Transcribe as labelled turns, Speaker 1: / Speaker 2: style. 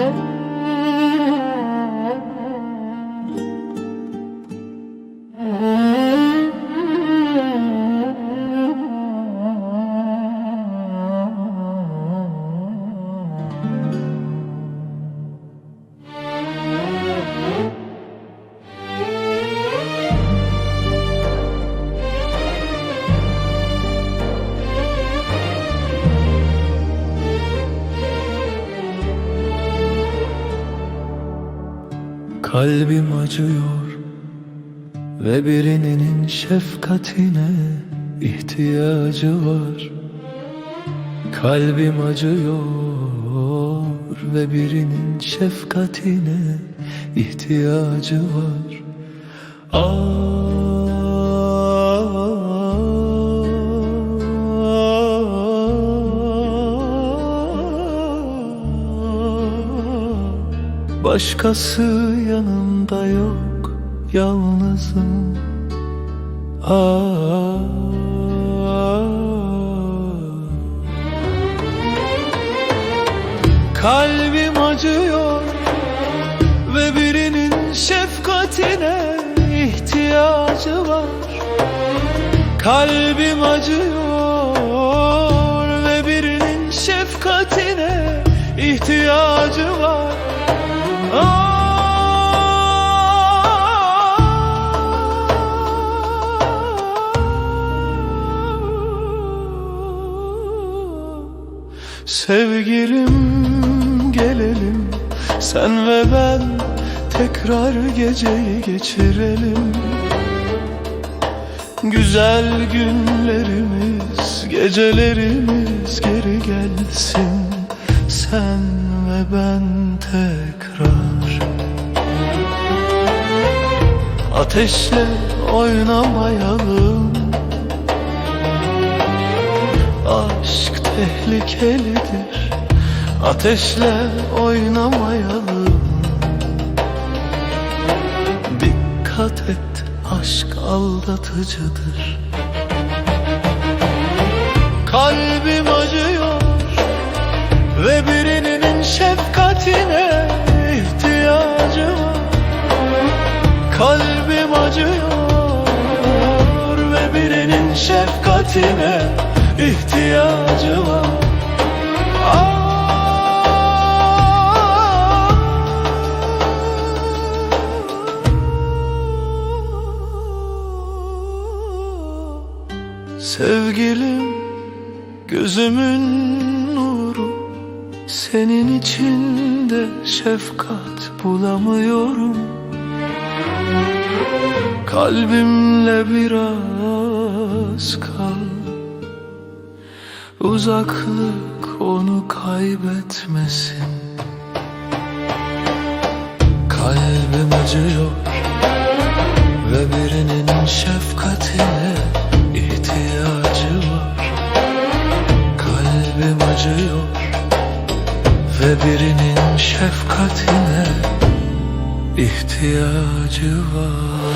Speaker 1: love. Kalbim acıyor ve birinin şefkatine ihtiyacı var. Kalbim acıyor ve birinin şefkatine ihtiyacı var. Aa, Başkası yanımda yok Yalnızım. Aa, Kalbim acıyor Ve birinin şefkatine ihtiyacı var. Kalbim acıyor Ve birinin şefkatine ihtiyacı var Sevgilim gelelim. Sen ve ben tekrar geceyi geçirelim. Güzel günlerimiz, gecelerimiz geri gelsin. Sen ve ben tekrar Ateşle oynamayalım Aşk tehlikelidir. Ateşle oynamayalım Dikkat et aşk aldatıcıdır şefkatine ihtiyacı var. Sevgilim gözümün nuru Senin içinde şefkat bulamıyorum Kalbimle biraz kal. Uzaklık onu kaybetmesin. Kalbim acıyor Ve birinin şefkatine ihtiyacı var. Kalbim acıyor Ve birinin şefkatine ihtiyacı var